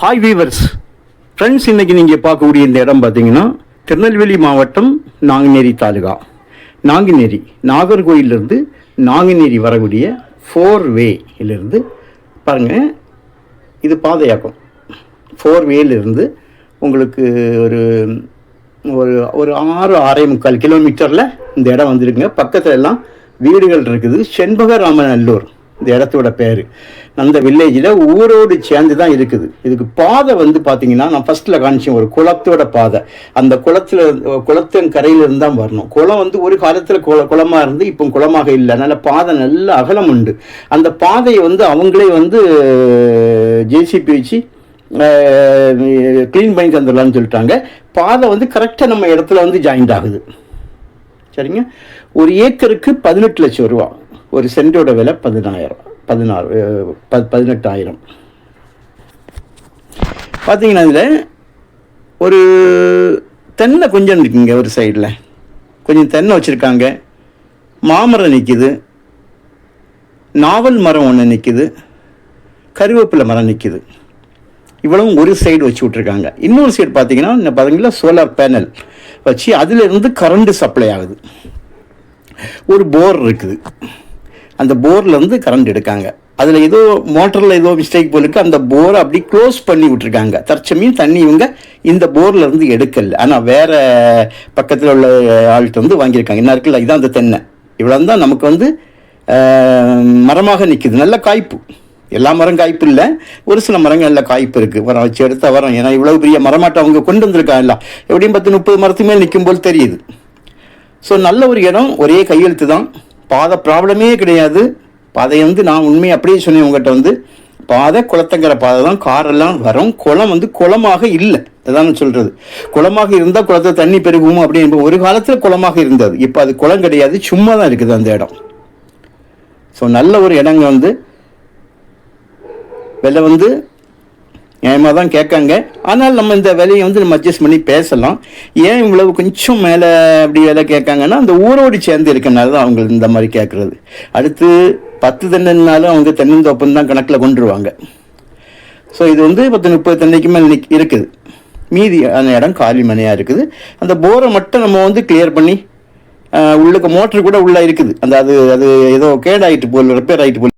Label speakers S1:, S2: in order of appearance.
S1: Hi viewers friends இன்றைக்கி நீங்கள் பார்க்கக்கூடிய இந்த இடம் பார்த்தீங்கன்னா திருநெல்வேலி மாவட்டம் நாங்குநேரி தாலுகா. நாங்குநேரி நாகர்கோயிலிருந்து நாங்குநேரி வரக்கூடிய ஃபோர் வேயிலிருந்து பாருங்கள் இது பாதையாக்கம். ஃபோர் வேலிருந்து உங்களுக்கு ஒரு ஒரு ஒரு ஆறு ஆறே முக்கால் கிலோமீட்டரில் இந்த இடம் வந்துருங்க பக்கத்துல எல்லாம் வீடுகள் இருக்குது. செண்பகராமநல்லூர். இந்த இடத்தோட பேர். அந்த வில்லேஜில் ஊரோடு சேர்ந்து தான் இருக்குது. இதுக்கு பாதை வந்து பார்த்தீங்கன்னா நான் ஃபஸ்ட்டில் காமிச்சேன் ஒரு குளத்தோட பாதை. அந்த குளத்தில் குளத்தின் கரையிலிருந்து தான் வரணும். குளம் வந்து ஒரு காலத்தில் குள குளமாக இருந்து இப்போ குளமாக இல்லை. அதனால் பாதை நல்ல அகலம் உண்டு. அந்த பாதையை வந்து அவங்களே வந்து ஜேசிபி வச்சு க்ளீன் பண்ணி தந்துடலாம்னு சொல்லிட்டாங்க. பாதை வந்து கரெக்டாக நம்ம இடத்துல வந்து ஜாயிண்ட் ஆகுது. சரிங்க? ஒரு ஏக்கருக்கு பதினெட்டு லட்சம் ரூபா. ஒரு சென்டோட விலை பதினாயிரம் பதினாறு ப பதினெட்டாயிரம். பார்த்தீங்கன்னா இதில் ஒரு தென்னை கொஞ்சம் இருக்குங்க ஒரு சைடில் கொஞ்சம் தென்னை வச்சுருக்காங்க. மாமரம் நிற்கிது நாவல் மரம் ஒன்று நிற்கிது கருவேப்பிலை மரம் நிற்கிது இவ்வளவும் ஒரு சைடு வச்சு விட்ருக்காங்க இன்னொரு சைடு பார்த்தீங்கன்னா இந்த பார்த்தீங்களா சோலார் பேனல் வச்சு அதிலிருந்து கரண்ட்டு சப்ளை ஆகுது. ஒரு போர் இருக்குது. அந்த போர்லேருந்து கரண்ட் எடுக்காங்க. அதில் ஏதோ மோட்டரில் ஏதோ மிஸ்டேக் போலிருக்கு அந்த போரை அப்படி க்ளோஸ் பண்ணி விட்ருக்காங்க தற்சமயம் தண்ணி இவங்க இந்த போர்லேருந்து எடுக்கல. ஆனால் வேறு பக்கத்தில் உள்ள ஆள்கிட்ட வந்து வாங்கியிருக்காங்க. என்ன இருக்குல்ல இதுதான் அந்த தென்னை. இவ்வளோ தான் நமக்கு வந்து மரமாக நிற்குது நல்ல காய்ப்பு. எல்லா மரம் காய்ப்பு இல்லை. ஒரு சில மரங்கள் நல்ல காய்ப்பு இருக்குது வரம் வச்சு எடுத்த வரோம். ஏன்னா இவ்வளோ பெரிய மரமாட்டம் அவங்க கொண்டு வந்திருக்காங்கல்ல. எப்படியும் பத்து முப்பது மரத்துக்கு மேல் நிற்கும் போல் தெரியுது. ஸோ நல்ல ஒரு இடம் ஒரே கையெழுத்து தான். பாதை ப்ராப்ளமே கிடையாது. பாதை வந்து நான் உண்மையை அப்படியே சொன்னேன் உங்கள்கிட்ட வந்து. பாதை குளத்தங்கிற பாதை தான். காரெல்லாம் வரும். குளம் வந்து குளமாக இல்லை. அதான் சொல்கிறது குளமாக இருந்தால் குளத்தை தண்ணி பெருகும் அப்படின்னு ஒரு காலத்தில் குளமாக இருந்தது. இப்போ அது குளம் கிடையாது. சும்மா தான் இருக்குது அந்த இடம். ஸோ நல்ல ஒரு இடங்க வந்து வெளில வந்து நியாயமாக தான் கேட்காங்க. ஆனால் நம்ம இந்த விலையை வந்து நம்ம அட்ஜஸ்ட் பண்ணி பேசலாம். ஏன் இவ்வளவு கொஞ்சம் மேலே அப்படி விலை கேட்காங்கன்னா அந்த ஊரோடு சேர்ந்து இருக்கனால தான் அவங்க இந்த மாதிரி கேட்குறது. அடுத்து பத்து தென்னைனாலும் அவங்க தென்னந்தோப்பம் தான் கணக்கில் கொண்டுருவாங்க. ஸோ இது வந்து பத்து முப்பது தென்னைக்கு மேலே நிக் இருக்குது. மீதி அந்த இடம் காலி மனையாக இருக்குது. அந்த போரை மட்டும் நம்ம வந்து கிளியர் பண்ணி உள்ளுக்கு மோட்ரு கூட உள்ளே இருக்குது. அந்த அது அது ஏதோ கேடாயிட்டு போல் ரிப்பேர் ஆகிட்டு போல்